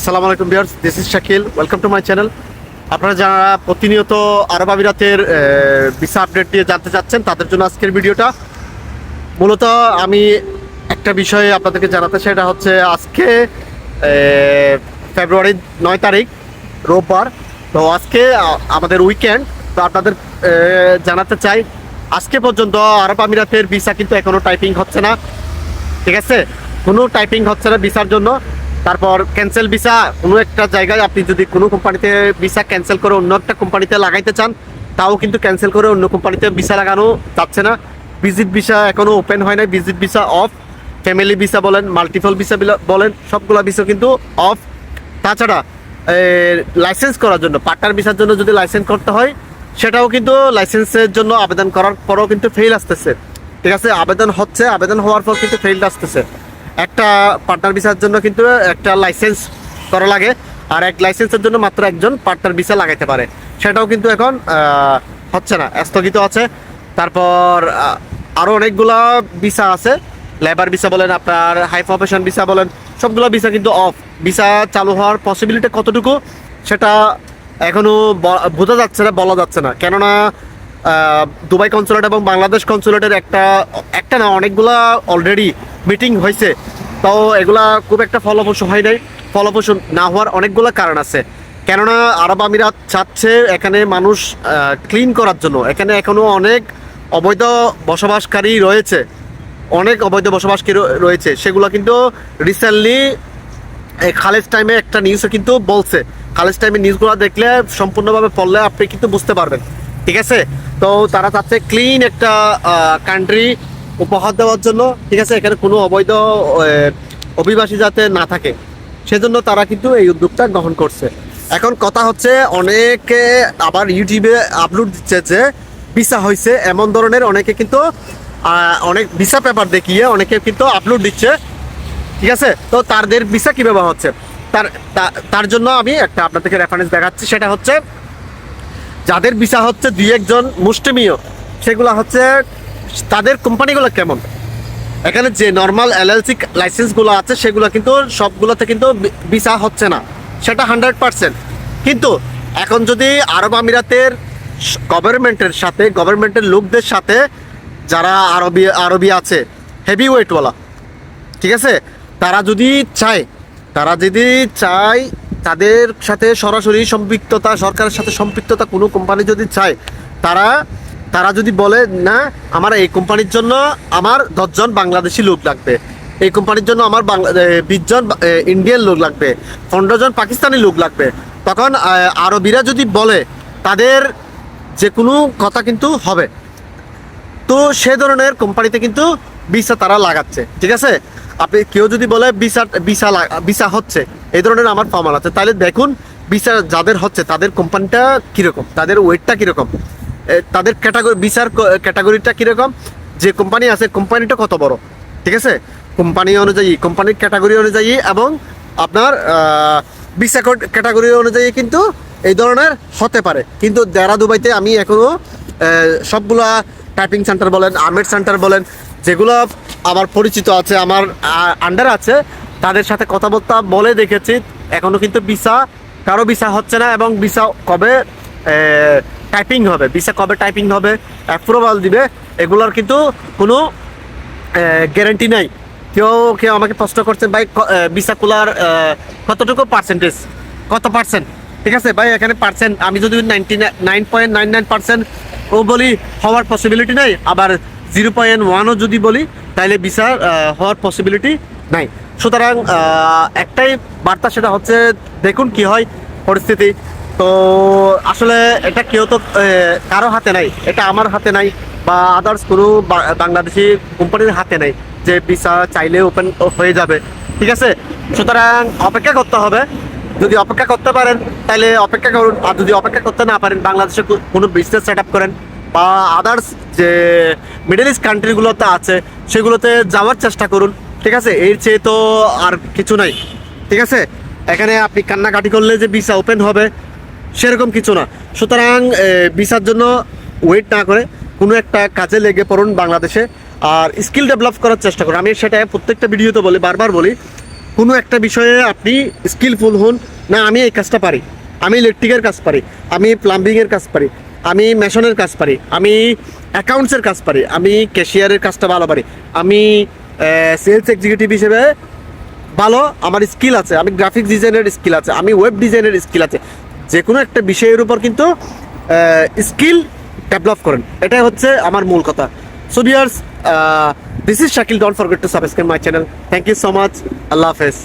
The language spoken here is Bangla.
আসসালামু আলাইকুম viewers this is Shakil welcome to my channel আপনারা যারা প্রতিনিয়ত আরব আমিরাতের ভিসা আপডেট নিয়ে জানতে চাচ্ছেন তাদের জন্য আজকের ভিডিওটা। মূলত আমি একটা বিষয়ে আপনাদেরকে জানাতে সেটা হচ্ছে আজকে আহ, ফেব্রুয়ারির নয় তারিখ রোববার। তো আজকে আমাদের উইকেন্ড তো আপনাদের জানাতে চাই আজকে পর্যন্ত আরব আমিরাতের ভিসা কিন্তু এখনও টাইপিং হচ্ছে না। ঠিক আছে? কোনো টাইপিং হচ্ছে না ভিসার জন্য। তারপর ক্যান্সেল ভিসা কোনো একটা জায়গায় আপনি যদি কোনো কোম্পানিতে ভিসা ক্যান্সেল করে অন্য একটা কোম্পানিতে লাগাইতে চান, তাও কিন্তু ক্যান্সেল করে অন্য কোম্পানিতে ভিসা লাগানো যাচ্ছে না। ভিজিট ভিসা এখনও ওপেন হয় না visit visa of family visa বলেন মাল্টিপল ভিসা বলেন, সবগুলা ভিসা কিন্তু অফ তাছাড়া লাইসেন্স করার জন্য পার্টনার ভিসার জন্য যদি লাইসেন্স করতে হয়, সেটাও কিন্তু লাইসেন্সের জন্য আবেদন করার পরও কিন্তু ফেল আসতেছে। ঠিক আছে? আবেদন হচ্ছে, আবেদন হওয়ার পর কিন্তু ফেল আসতেছে। একটা পার্টনার ভিসার জন্য কিন্তু একটা লাইসেন্স করা লাগে। আর এক লাইসেন্সের জন্য মাত্র একজন পার্টনার ভিসা লাগাইতে পারে। সেটাও কিন্তু এখন হচ্ছে না, স্থগিত আছে। তারপর আরও আরও অনেকগুলা ভিসা আছে। লেবার ভিসা বলেন আপনার হাই প্রফেশন ভিসা বলেন, সবগুলো ভিসা কিন্তু অফ ভিসা চালু হওয়ার পসিবিলিটি কতটুকু, সেটা এখনও বোঝা যাচ্ছে না, বলা যাচ্ছে না। কেননা দুবাই কনসুলেট এবং বাংলাদেশ কনসুলেটের একটা একটা না, অনেকগুলা অলরেডি মিটিং হয়েছে। তো এগুলা খুব একটা ফলপ্রসূ হয় নাই। ফলপ্রসূ না হওয়ার অনেকগুলো কারণ আছে। কেননা আরব আমিরাত চাচ্ছে এখানে মানুষ ক্লিন করার জন্য। এখানে এখনও অনেক অবৈধ বসবাসকারী রয়েছে। অনেক অবৈধ বসবাসকারী রয়েছে। সেগুলো কিন্তু রিসেন্টলি খালেজ টাইমে একটা নিউজও কিন্তু বলছে। খালেজ টাইমে নিউজগুলো দেখলে সম্পূর্ণভাবে পড়লে আপনি কিন্তু বুঝতে পারবেন। ঠিক আছে? তো তারা চাচ্ছে ক্লিন একটা কান্ট্রি উপহার দেওয়ার জন্য, ঠিক আছে, এখানে কোনো অবৈধ অভিবাসী যাতে না থাকে, সেজন্য তারা কিন্তু এই উদ্যোগটা গ্রহণ করছে। এখন কথা হচ্ছে, অনেকে আবার ইউটিউবে আপলোড দিচ্ছে যে ভিসা হয়েছে, এমন ধরনের অনেকে কিন্তু অনেক ভিসা পেপার দেখিয়ে অনেকে কিন্তু আপলোড দিচ্ছে, ঠিক আছে? তো তাদের ভিসা কীভাবে হচ্ছে? তার তার জন্য আমি একটা আপনাদেরকে রেফারেন্স দেখাচ্ছি, সেটা হচ্ছে, যাদের ভিসা হচ্ছে দুই একজন মুষ্টিমীয় সেগুলো হচ্ছে তাদের কোম্পানিগুলো কেমন? এখানে যে নর্মাল এলএলসি লাইসেন্সগুলো আছে, সেগুলো কিন্তু সবগুলোতে কিন্তু ভিসা হচ্ছে না। সেটা হান্ড্রেড পার্সেন্ট কিন্তু এখন যদি আরব আমিরাতের গভর্নমেন্টের সাথে গভর্নমেন্টের লোকদের সাথে যারা আরবি আরবি আছে হেভি ওয়েটওয়ালা ঠিক আছে? তারা যদি চায়, তারা যদি চায় তাদের সাথে সরাসরি সম্পৃক্ততা, সরকারের সাথে সম্পৃক্ততা কোনো কোম্পানি যদি চায়, তারা তারা যদি বলে, না, আমার এই কোম্পানির জন্য আমার দশজন বাংলাদেশি লোক লাগবে। এই কোম্পানির জন্য আমার বাংলা বিশজন ইন্ডিয়ান লোক লাগবে, পনেরো জন পাকিস্তানি লোক লাগবে। তখন আরবিরা যদি বলে, তাদের যে কোনো কথা কিন্তু হবে। তো সে ধরনের কোম্পানিতে কিন্তু ভিসা তারা লাগাচ্ছে, ঠিক আছে? আপনি, কেউ যদি বলে, ভিসা ভিসা ভিসা হচ্ছে, এই ধরনের আমার ফর্মাল আছে। তাহলে দেখুন, ভিসা যাদের হচ্ছে, তাদের কোম্পানিটা কীরকম? তাদের ওয়েটটা কীরকম? তাদের ক্যাটাগরি ভিসার ক্যাটাগরিটা কীরকম? যে কোম্পানি আছে, কোম্পানিটা কত বড়? ঠিক আছে? কোম্পানি অনুযায়ী, কোম্পানির ক্যাটাগরি অনুযায়ী এবং আপনার ভিসা ক্যাটাগরি অনুযায়ী কিন্তু এই ধরনের হতে পারে। কিন্তু দেরা দুবাইতে, আমি এখনও সবগুলা টাইপিং সেন্টার বলেন আর্মেড সেন্টার বলেন, যেগুলো আমার পরিচিত আছে, আমার আন্ডার আছে, তাদের সাথে কথাবার্তা বলে দেখেছি। এখনও কিন্তু ভিসা, কারও ভিসা হচ্ছে না এবং ভিসা কবে টাইপিং হবে ভিসা কবে টাইপিং হবে অ্যাপ্রুভাল দিবে, এগুলোর কিন্তু কোনো গ্যারান্টি নাই। কেউ কেউ আমাকে প্রশ্ন করছে, ভাই ভিসা কুলার কতটুকু পার্সেন্টেজ কত পার্সেন্ট ঠিক আছে, ভাই, এখানে পার্সেন্ট আমি যদি ninety nine point nine nine percent ও বলি, হওয়ার পসিবিলিটি নাই। আবার জিরো পয়েন্ট ওয়ানও যদি বলি তাহলে ভিসা হওয়ার পসিবিলিটি নাই। সুতরাং একটাই বার্তা সেটা হচ্ছে, দেখুন কি হয় পরিস্থিতি। তো আসলে এটা কেউ তো কারও হাতে নাই। এটা আমার হাতে নাই বা আদার্স কোনো বাংলাদেশি কোম্পানির হাতে নাই যে ভিসা চাইলে ওপেন হয়ে যাবে। ঠিক আছে? সুতরাং অপেক্ষা করতে হবে। যদি অপেক্ষা করতে পারেন, তাহলে অপেক্ষা করুন। আর যদি অপেক্ষা করতে না পারেন, বাংলাদেশে কোনো বিজনেস সেট আপ করেন। বা আদার্স যে মিডল ইস্ট কান্ট্রিগুলোতে আছে, সেগুলোতে যাওয়ার চেষ্টা করুন। ঠিক আছে? এর চেয়ে তো আর কিছু নাই। ঠিক আছে? এখানে আপনি কান্নাকাটি করলে যে ভিসা ওপেন হবে সেরকম কিছু না। সুতরাং ভিসার জন্য ওয়েট না করে কোনো একটা কাজে লেগে পড়ুন বাংলাদেশে আর স্কিল ডেভেলপ করার চেষ্টা করুন। আমি সেটা প্রত্যেকটা ভিডিওতে বলি, বারবার বলি, কোনো একটা বিষয়ে আপনি স্কিলফুল হন, না, আমি এই কাজটা পারি। আমি ইলেকট্রিকের কাজ পারি, আমি প্লাম্বিংয়ের কাজ পারি, আমি মেশনের কাজ পারি, আমি অ্যাকাউন্টসের কাজ পারি, আমি ক্যাশিয়ারের কাজটা ভালো পারি, আমি সেলস এক্সিকিউটিভ হিসেবে ভালো, আমার স্কিল আছে, আমি গ্রাফিক্স ডিজাইনের স্কিল আছে, আমি ওয়েব ডিজাইনের স্কিল আছে। যে কোনো একটা বিষয়ের উপর কিন্তু স্কিল ডেভেলপ করেন। এটাই হচ্ছে আমার মূল কথা। So dears this is Shakil don't forget to subscribe my channel thank you so much আল্লাহ হাফেজ।